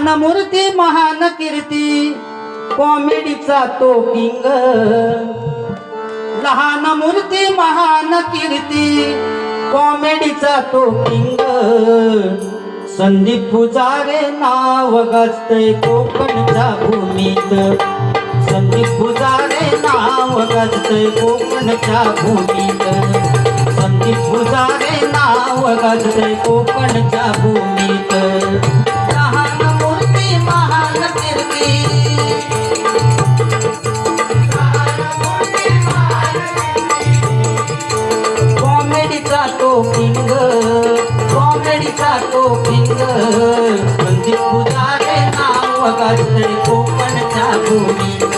महान मूर्ती महान कीर्ती. कॉमेडीचा तो किंग. लहान मूर्ती महान कीर्ती. कॉमेडीचा तो किंग. संदीप पुजारे नाव गाजतय कोकणच्या भूमीत. संदीप पुजारे नाव गाजतय कोकणच्या भूमीत. संदीप पुजारे नाव गाजतय कोकण कॉमेडीचा तो किंग कॉमेडीचा तो किंग संदीप पुजारे नाव गाजतय कोकणच्या भूमीत.